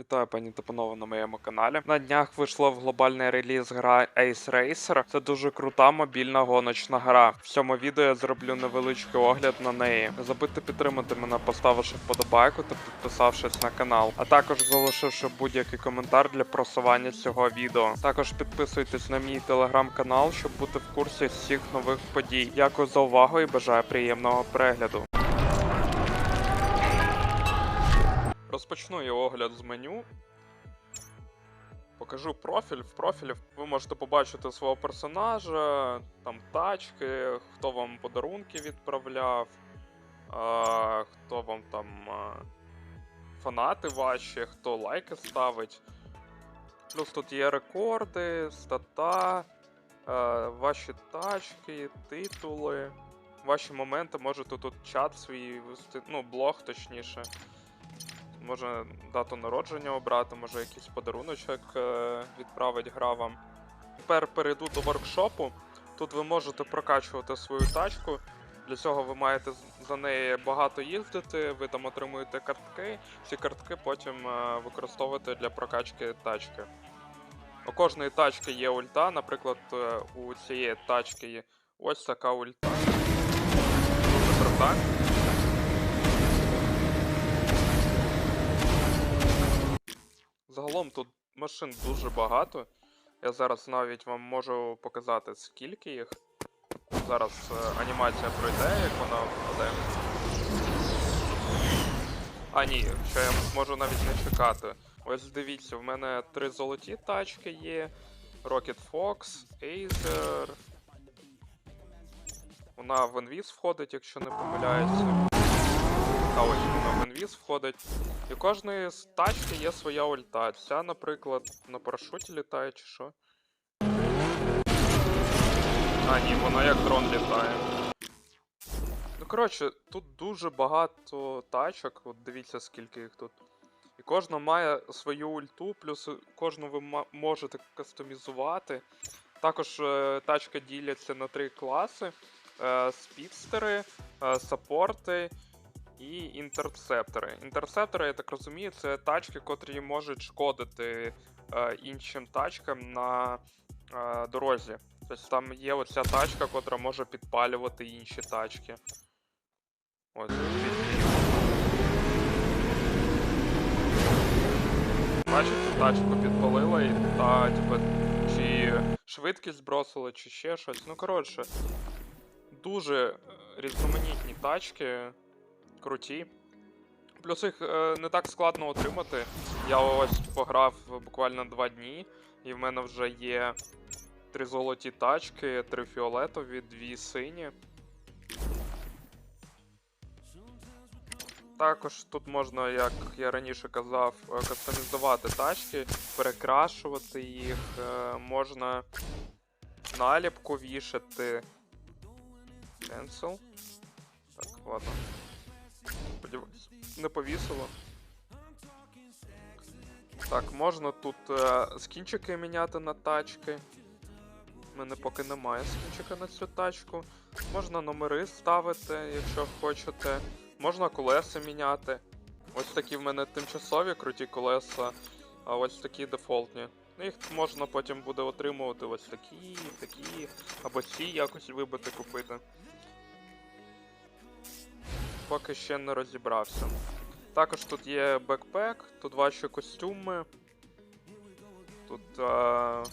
Вітаю, пані та панове, на моєму каналі. На днях вийшла в глобальний реліз гра Ace Racer. Це дуже крута мобільна гоночна гра. В цьому відео я зроблю невеличкий огляд на неї. Не забудьте підтримати мене, поставивши вподобайку та підписавшись на канал, а також залишивши будь-який коментар для просування цього відео. Також підписуйтесь на мій телеграм-канал, щоб бути в курсі всіх нових подій. Дякую за увагу і бажаю приємного перегляду. Розпочну я огляд з меню. Покажу профіль. В профілі ви можете побачити свого персонажа, там тачки, хто вам подарунки відправляв, а, хто вам там фанати ваші, хто лайки ставить. Плюс тут є рекорди, стата, а, ваші тачки, титули, ваші моменти, можете тут чат свій ну, блог точніше. Може дату народження обрати, може якийсь подаруночок е, відправить гра вам. Тепер перейду до воркшопу. Тут ви можете прокачувати свою тачку. Для цього ви маєте за неї багато їздити, ви там отримуєте картки. Ці картки потім е, використовуєте для прокачки тачки. У кожної тачки є ульта, наприклад, е, у цієї тачки ось така ульта. Дуже крута. Загалом тут машин дуже багато. Я зараз навіть вам можу показати, скільки їх. Зараз е, анімація пройде, як вона впаде. А ні, що я можу навіть не чекати. Ось дивіться, в мене три золоті тачки є. Rocket Fox, Acer. Вона в інвіз входить, якщо не помиляюся. А ось вона в інвіз входить. І кожної з тачки є своя ульта. Ця, наприклад, на парашуті літає чи що. А, ні, вона як дрон літає. Ну, коротше, тут дуже багато тачок, от дивіться, скільки їх тут. І кожна має свою ульту, плюс кожну ви можете кастомізувати. Також е, тачки діляться на три класи: е, спідстери, е, саппорти і інтерцептори. Інтерцептори, я так розумію, це тачки, котрі можуть шкодити е, іншим тачкам на е, дорозі. Тобто там є оця тачка, котра може підпалювати інші тачки. Ось. Бачите, тачку підпалила і та, типу, чи швидкість збросила, чи ще щось. Ну, коротше, дуже е, різноманітні тачки, круті. Плюс їх е, не так складно отримати. Я ось пограв буквально два дні, і в мене вже є три золоті тачки, три фіолетові, дві сині. Також тут можна, як я раніше казав, е, кастомізувати тачки, перекрашувати їх, е, можна наліпку вішати. Cancel. Так, ладно. Сподіваюсь, не повісило. Так, можна тут е, скінчики міняти на тачки. У мене поки немає скінчика на цю тачку. Можна номери ставити, якщо хочете. Можна колеса міняти. Ось такі в мене тимчасові круті колеса, а ось такі дефолтні. Ну, Їх можна потім буде отримувати ось такі, такі, або ці якось вибити купити. Поки ще не розібрався. Також тут є бекпек, тут ваші костюми. Тут е-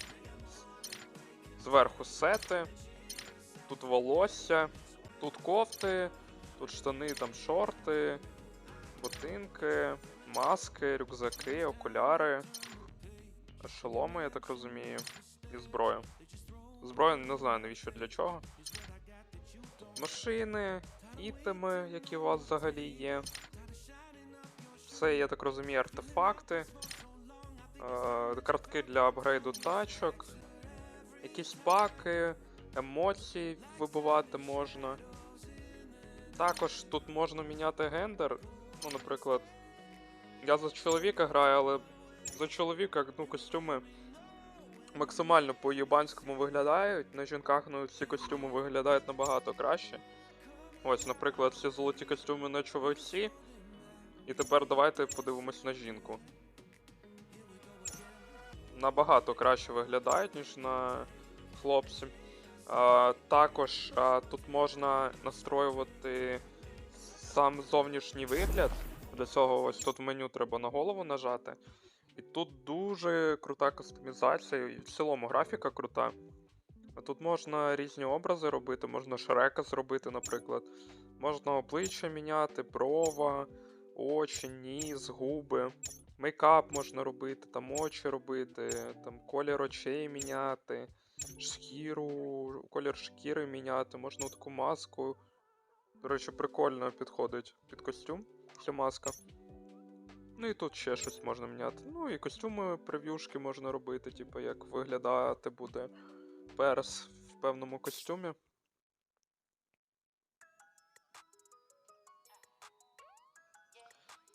зверху сети, тут волосся, тут кофти, тут штани, там шорти, ботинки, маски, рюкзаки, окуляри, шоломи, я так розумію, і зброя. Зброя не знаю навіщо для чого. Тут машини, ітеми, які у вас взагалі є. Це, я так розумію, артефакти, е, картки для апгрейду тачок, якісь паки, емоції вибивати можна. Також тут можна міняти гендер. Ну, наприклад, я за чоловіка граю, але за чоловіка ну, костюми максимально по-єбанському виглядають. На жінках ну, ці костюми виглядають набагато краще. Ось, наприклад, ці золоті костюми на чоловіці. І тепер давайте подивимось на жінку. набагато краще виглядають, ніж на хлопці. А, також а, тут можна настроювати сам зовнішній вигляд. Для цього ось тут меню треба на голову нажати. І тут дуже крута кастомізація, і в цілому графіка крута. Тут можна різні образи робити, можна шрека зробити, наприклад. Можна обличчя міняти, брова, очі, ніс, губи. Мейкап можна робити, там очі робити, там колір очей міняти, шкіру, колір шкіри міняти, можна таку маску. До речі, прикольно підходить під костюм ця маска. Ну і тут ще щось можна міняти. Ну і костюми прев'юшки можна робити, типу, як виглядати буде перс в певному костюмі.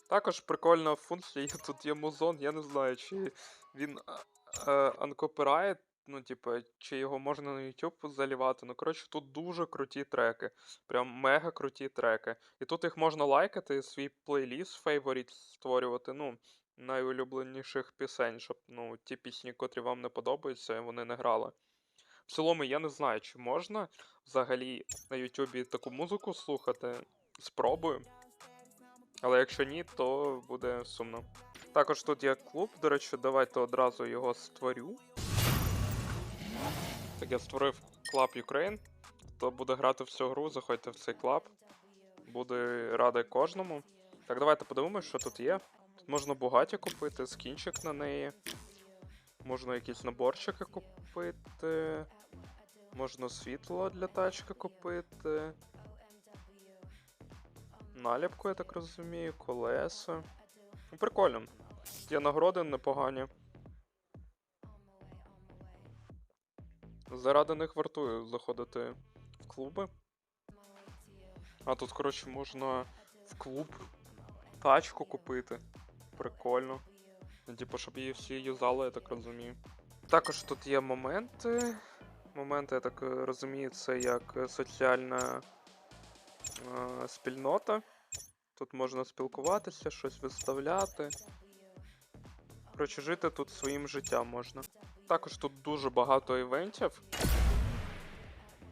Також прикольна функція, тут є музон, я не знаю, чи він анкопірає, ну, типу, чи його можна на YouTube залівати. Ну, коротше, тут дуже круті треки. Прям мега круті треки. І тут їх можна лайкати, свій плейліст фейворіт створювати, ну, найулюбленіших пісень, щоб ну, ті пісні, котрі вам не подобаються, вони не грали. В цілому, я не знаю, чи можна взагалі на Ютубі таку музику слухати. Спробую. Але якщо ні, то буде сумно. Також тут є клуб, до речі, давайте одразу його створю. Так, я створив Club Ukraine. Хто буде грати в цю гру, заходьте в цей клаб. Буде радий кожному. Так, давайте подивимося, що тут є. Тут можна Бугаті купити, скінчик на неї. Можна якісь наборчики купити. Можна світло для тачки купити. Наліпку, я так розумію, колеса. Ну, прикольно. Є нагороди непогані. Заради них вартує заходити в клуби. А тут, коротше, можна в клуб тачку купити. Прикольно. Ну, Типу, щоб її всі юзали, я так розумію. Також тут є моменти. Моменти, я так е, розумію, це як е, соціальна е, спільнота. Тут можна спілкуватися, щось виставляти. Коротше, жити тут своїм життям можна. Також тут дуже багато івентів.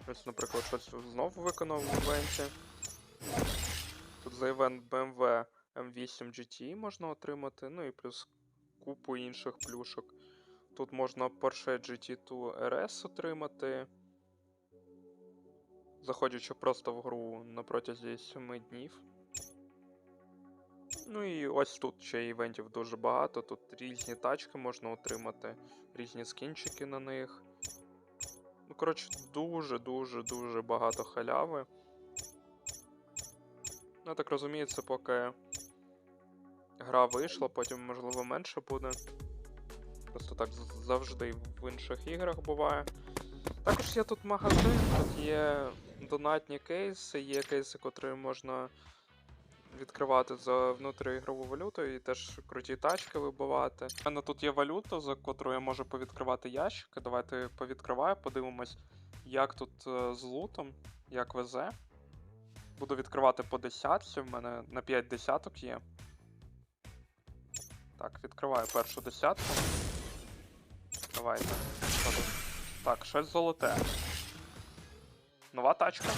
Ось, наприклад, щось знову виконав в івенті. Тут за івент BMW M8 GT можна отримати, ну і плюс купу інших плюшок. Тут можна Porsche GT2 RS отримати. Заходячи просто в гру на протязі 7 днів. Ну і ось тут ще івентів дуже багато. Тут різні тачки можна отримати, різні скінчики на них. Ну, коротше, дуже-дуже дуже багато халяви. Ну, я так розумію, це поки гра вийшла, потім, можливо, менше буде. Просто так завжди в інших іграх буває. Також є тут магазин, тут є донатні кейси, є кейси, котрі можна відкривати за внутріігрову валюту і теж круті тачки вибивати. У мене тут є валюта, за котру я можу повідкривати ящики. Давайте повідкриваю, подивимось, як тут е, з лутом, як везе. Буду відкривати по десятці, в мене на 5 десяток є. Так, відкриваю першу десятку. Давайте. Так, щось золоте. Нова тачка.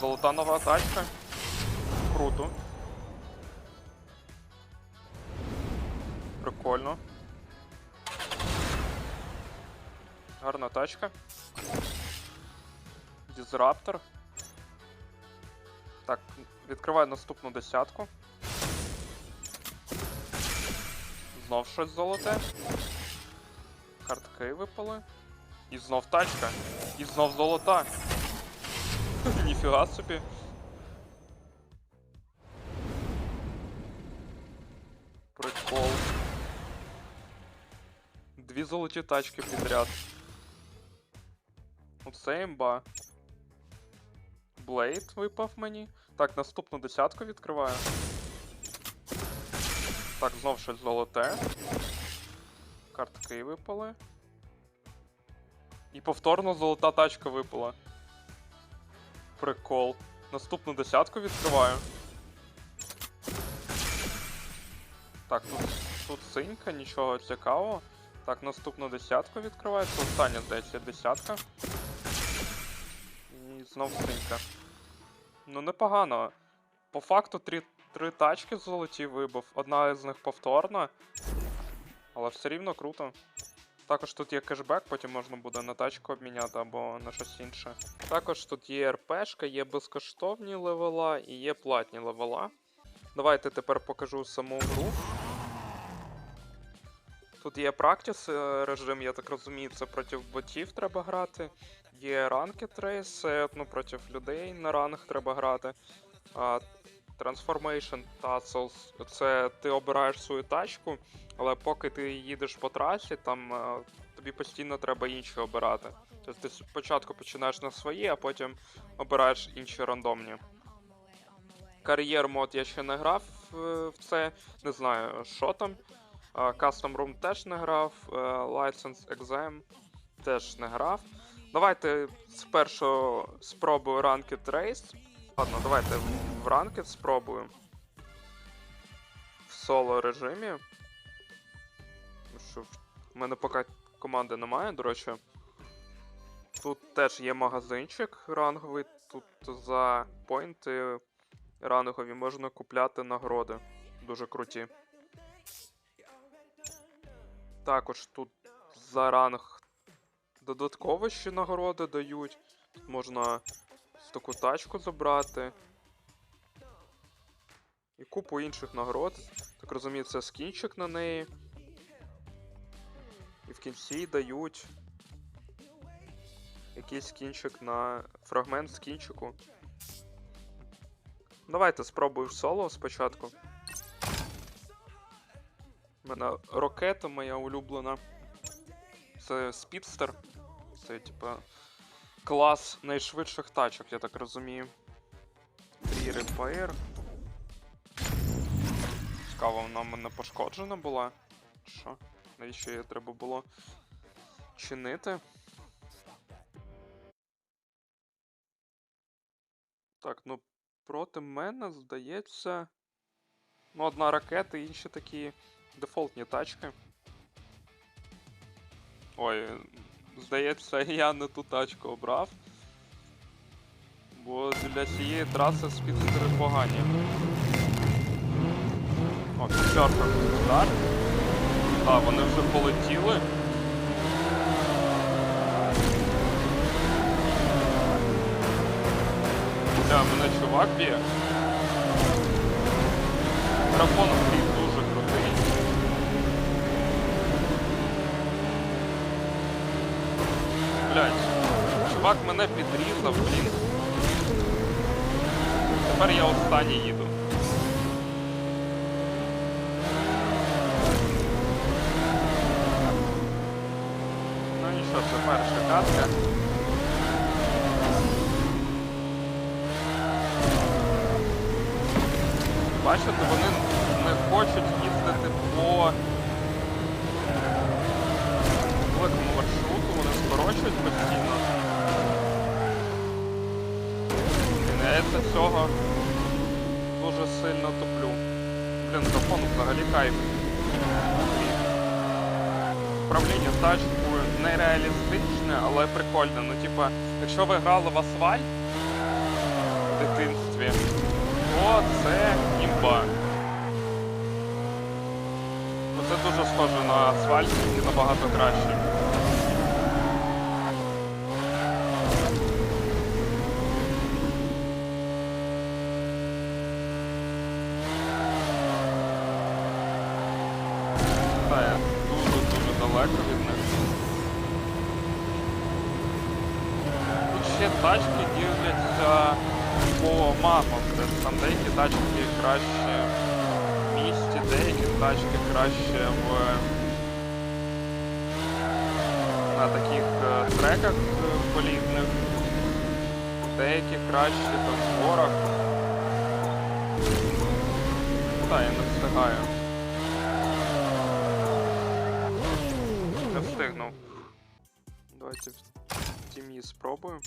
Золота нова тачка. Круто. Прикольно. Гарна тачка. Дізраптор. Так, відкриваю наступну десятку. Знов щось золоте. Картки випали. І знов тачка. І знов золота. Ніфіга собі. Прикол. Дві золоті тачки підряд. Оце імба. Блейд випав мені. Так, наступну десятку відкриваю. Так, знов щось золоте. Картки випали. І повторно золота тачка випала. Прикол. Наступну десятку відкриваю. Так, тут, тут синька, нічого цікавого. Так, наступну десятку відкривається. Остання, здається, десятка. І знов скринька. Ну, непогано. По факту три, три тачки золоті вибив. Одна з них повторна. Але все рівно круто. Також тут є кешбек, потім можна буде на тачку обміняти або на щось інше. Також тут є РПшка, є безкоштовні левела і є платні левела. Давайте тепер покажу саму гру. Тут є практис е, режим, я так розумію, це проти ботів треба грати. Є ранкет рейс, це, ну, проти людей на ранг треба грати. А, Transformation Tassels це ти обираєш свою тачку, але поки ти їдеш по трасі, там е, тобі постійно треба інші обирати. Тобто ти спочатку починаєш на свої, а потім обираєш інші рандомні. Кар'єр мод я ще не грав е, в це, не знаю, що там. А, Custom Room теж не грав, е, License Exam теж не грав. Давайте спершу спробую Ranked Race. Ладно, давайте Ranked спробую. В соло режимі. Що в мене поки команди немає, до речі. Тут теж є магазинчик ранговий. Тут за поінти рангові можна купляти нагороди. Дуже круті. Також тут за ранг додатково ще нагороди дають. Тут можна таку тачку забрати. І купу інших нагород. Так розумію, це скінчик на неї. І в кінці дають якийсь скінчик на фрагмент скінчику. Давайте спробую соло спочатку. У мене ракета моя улюблена. Це спідстер. Це, типа, клас найшвидших тачок, я так розумію. Free Repair. Цікаво, вона мене пошкоджена була. Що? Навіщо її треба було чинити? Так, ну проти мене, здається. Ну, одна ракета, інші такі дефолтні тачки. Ой, здається, я не ту тачку обрав. Бо для цієї траси спідстери погані. О, п'ятерка удар. А, вони вже полетіли. Бля, мене чувак б'є. Графон грі дуже крутий. Блять, чувак мене підрізав, блін. Тепер я останній їду. Ну нічого, це перша. Бачите, вони не хочуть їздити по великому маршруту, вони скорочують постійно. І я з цього дуже сильно топлю. Блін, графон взагалі кайф. Управління тачкою нереалістичне, але прикольне. Ну, типа, якщо ви грали в асфальт в дитинстві, то це імба. Ну, це дуже схоже на асфальт, і набагато краще. Та я дуже-дуже далеко від них. Тут ще тачки діляться по мапам. Тобто там деякі тачки краще в місті, деякі тачки краще в на таких е, треках е, політних, деякі краще там в горах. Та, я не встигаю. Не встигнув. Давайте в тім'ї спробую.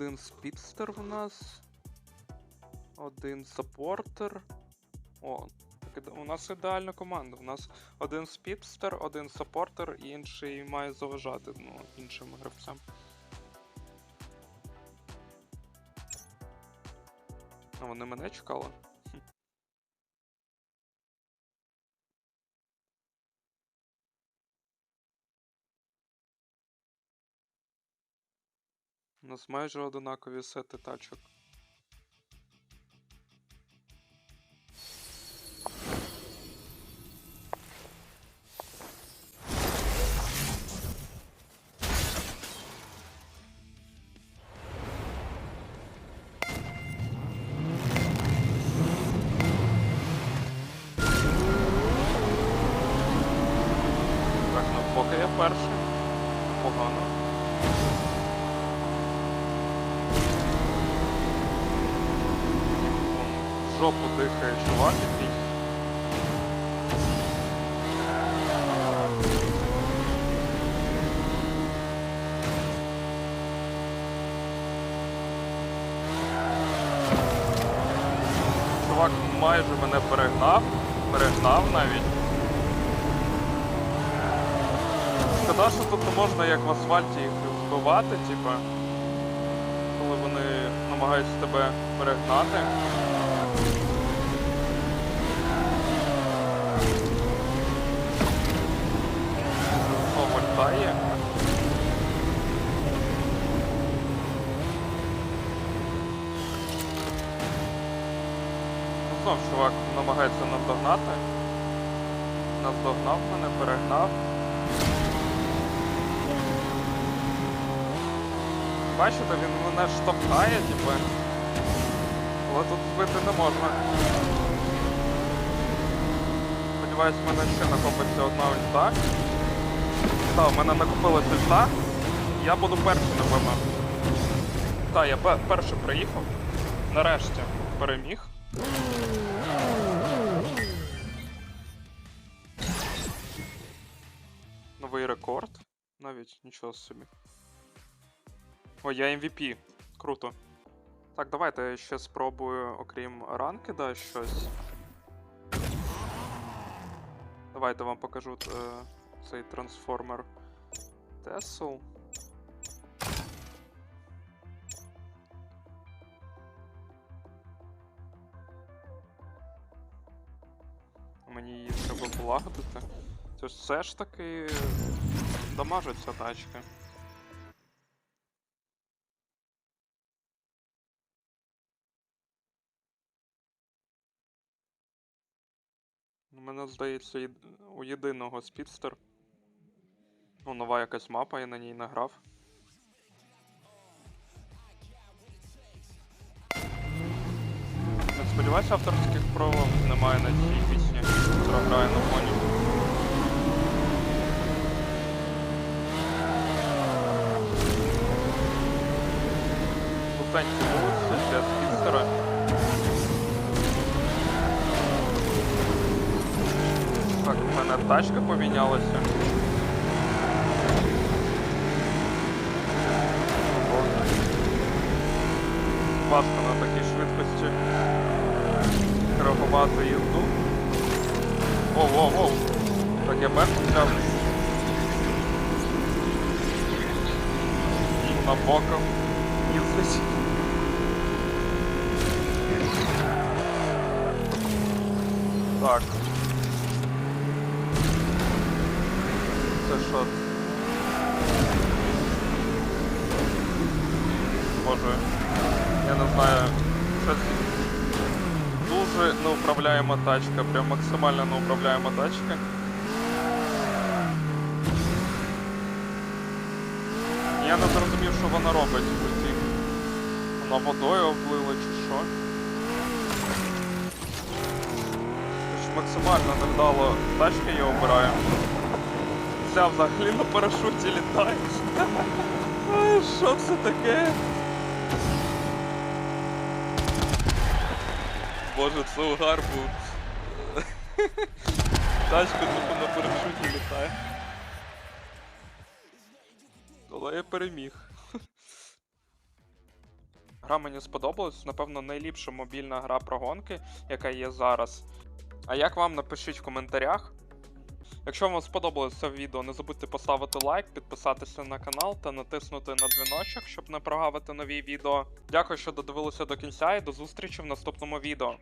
Один спідстер в нас. Один саппортер. О, так у нас ідеальна команда. У нас один спідстер, один саппортер і інший має заважати ну, іншим гравцям. А вони мене чекали? Нас майже одинакові сети тачок. Так, ну поки я перший. Погано. Вон в жопу дихає чувак який. Чувак майже мене перегнав, перегнав навіть. Шкода, що тут не можна як в асфальті їх вбивати, типа. Коли вони намагаються тебе перегнати. О. Ну знов чувак намагається наздогнати. Наздогнав мене, перегнав. Бачите, він мене штовхає, типу. Але тут збити не можна. Сподіваюсь, в мене ще накопиться одна ульта. Так, в мене накопилась ульта. Я буду перший, напевно. Так, я пе- перший приїхав. Нарешті переміг. Новий рекорд. Навіть нічого собі. О, я MVP. Круто. Так, давайте я ще спробую, окрім ранкеда, щось. Давайте вам покажу е, цей трансформер Тесл. Мені її треба полагодити. Це ж все ж таки дамажить ця тачка. Мене здається, у єдиного спідстер. Ну, нова якась мапа, я на ній награв. Не сподіваюся, авторських прав немає на цій пісні, яка грає на фоні. Луценькі вулиці мене тачка помінялася. Важко на такій швидкості коригувати їзду. Воу, воу, воу. Так, я перший взяв. На боком їздить. Так. Що? Боже, я не знаю. Щось дуже неуправляєма тачка, прям максимально неуправляєма тачка. Я не зрозумів, що вона робить в ульті. Вона водою облила чи що. Максимально невдало тачки я обираю. Ця взагалі на парашуті літає. Ай, Що це таке? Боже, це угар був. Тачка тупо на парашуті літає. Але я переміг. Гра мені сподобалась, напевно, найліпша мобільна гра про гонки, яка є зараз. А як вам напишіть в коментарях? Якщо вам сподобалося це відео, не забудьте поставити лайк, підписатися на канал та натиснути на дзвіночок, щоб не прогавити нові відео. Дякую, що додивилися до кінця і до зустрічі в наступному відео.